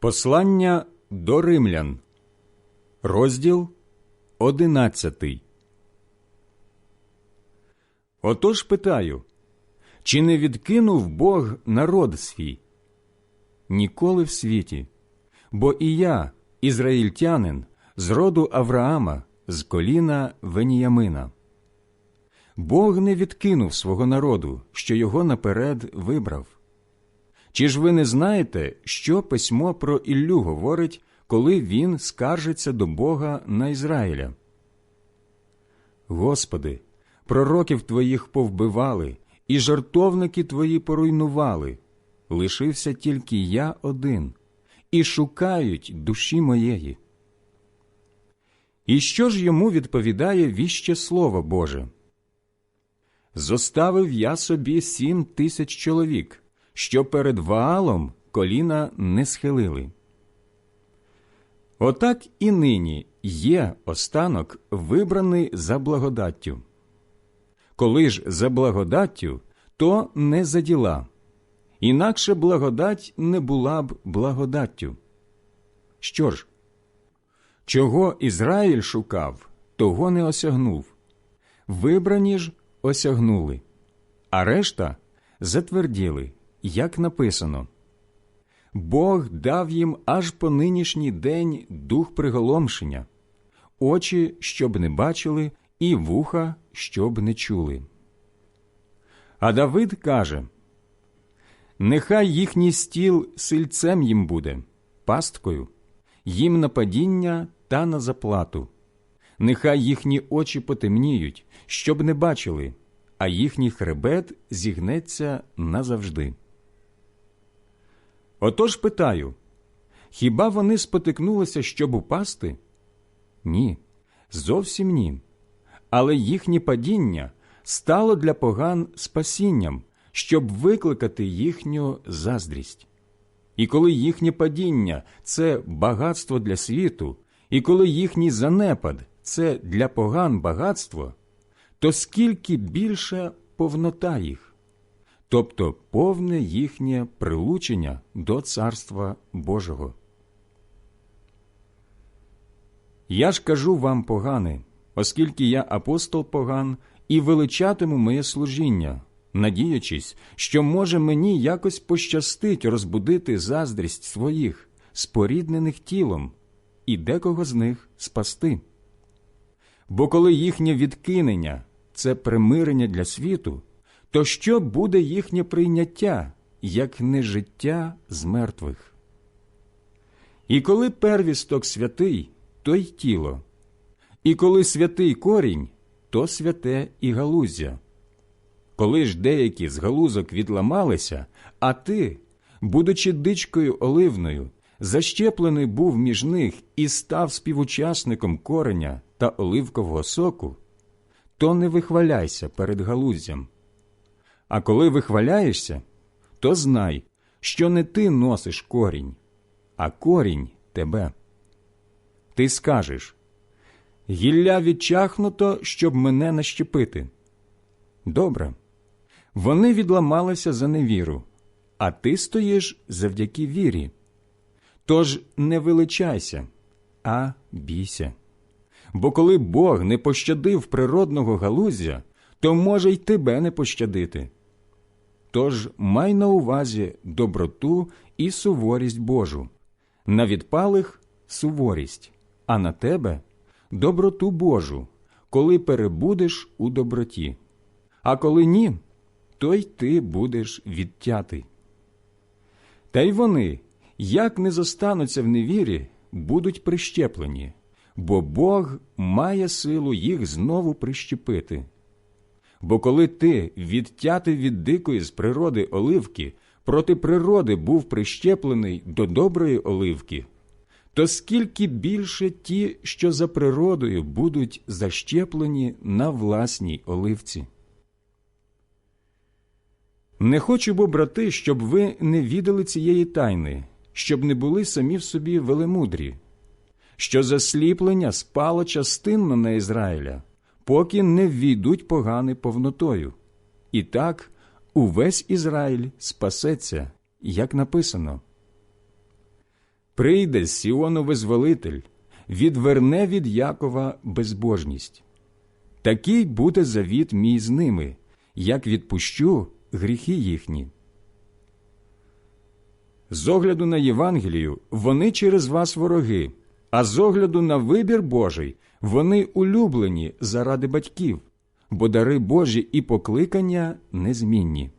Послання до римлян, розділ одинадцятий. Отож питаю, чи не відкинув Бог народ свій? Ніколи в світі, бо і я, ізраїльтянин, з роду Авраама, з коліна Веніямина. Бог не відкинув свого народу, що його наперед вибрав. Чи ж ви не знаєте, що письмо про Іллю говорить, коли він скаржиться до Бога на Ізраїля? Господи, пророків твоїх повбивали, і жартовники твої поруйнували. Лишився тільки я один, і шукають душі моєї. І що ж йому відповідає віще Слово Боже? Зоставив я собі сім тисяч чоловік, що перед Ваалом коліна не схилили. Отак і нині є останок, вибраний за благодаттю. Коли ж за благодаттю, то не за діла, інакше благодать не була б благодаттю. Що ж, чого Ізраїль шукав, того не осягнув, вибрані ж осягнули, а решта затверділи, як написано. Бог дав їм аж по нинішній день дух приголомшення, очі, щоб не бачили, і вуха, щоб не чули. А Давид каже Нехай їхній стіл сильцем їм буде, пасткою, їм на падіння та на заплату. Нехай їхні очі потемніють, щоб не бачили, а їхній хребет зігнеться назавжди. Отож питаю хіба вони спотикнулися, щоб упасти? Ні, зовсім ні. Але їхнє падіння стало для поган спасінням, щоб викликати їхню заздрість. І коли їхнє падіння це багатство для світу, і коли їхній занепад це для поган багатство, то скільки більше повнота їх, тобто повне їхнє прилучення до Царства Божого. Я ж кажу вам погане, оскільки я апостол поган і величатиму моє служіння, надіючись, що може мені якось пощастить розбудити заздрість своїх, споріднених тілом, і декого з них спасти. Бо коли їхнє відкинення це примирення для світу, то що буде їхнє прийняття, як не життя з мертвих? І коли первісток святий, то й тіло, і коли святий корінь, то святе і галузя. Коли ж деякі з галузок відламалися, а ти, будучи дичкою оливною, защеплений був між них і став співучасником кореня та оливкового соку, то не вихваляйся перед галуздям. А коли вихваляєшся, то знай, що не ти носиш корінь, а корінь тебе. Ти скажеш гілля відчахнуто, щоб мене нащепити. Добре. Вони відламалися за невіру, а ти стоїш завдяки вірі. Тож не величайся, а бійся. Бо коли Бог не пощадив природного галузя, то може й тебе не пощадити. Тож май на увазі доброту і суворість Божу, на відпалих суворість, а на тебе доброту Божу, коли перебудеш у доброті. А коли ні, то й ти будеш відтятий. Та й вони, як не зостануться в невірі, будуть прищеплені, бо Бог має силу їх знову прищепити. Бо коли ти, відтятий від дикої з природи оливки, проти природи був прищеплений до доброї оливки, то скільки більше ті, що за природою будуть защеплені на власній оливці. Не хочу, бо, брати, щоб ви не відали цієї тайни, щоб не були самі в собі велемудрі, що засліплення спало частинно на Ізраїля, поки не ввійдуть погани повнотою. І так увесь Ізраїль спасеться, як написано. Прийде Сіону визволитель, відверне від Якова безбожність. Такий буде завіт мій з ними, як відпущу гріхи їхні. З огляду на Євангелію вони через вас вороги, а з огляду на вибір Божий вони улюблені заради батьків, бо дари Божі і покликання незмінні.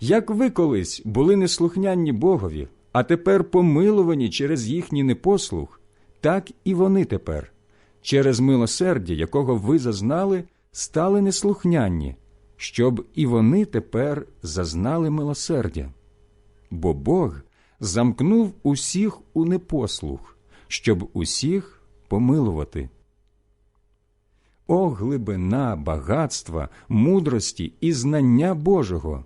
Як ви колись були неслухнянні Богові, а тепер помилувані через їхній непослух, так і вони тепер, через милосердя, якого ви зазнали, стали неслухнянні, щоб і вони тепер зазнали милосердя. Бо Бог замкнув усіх у непослух, щоб усіх помилувати. О, глибина багатства, мудрості і знання Божого,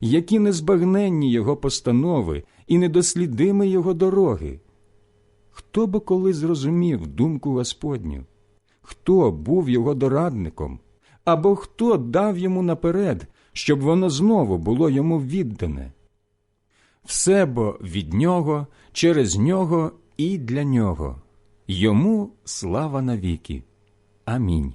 які незбагненні Його постанови і недослідими Його дороги. Хто би коли зрозумів думку Господню? Хто був його дорадником? Або хто дав йому наперед, щоб воно знову було йому віддане? Все бо від нього, через нього і для нього. Йому слава навіки. Амінь.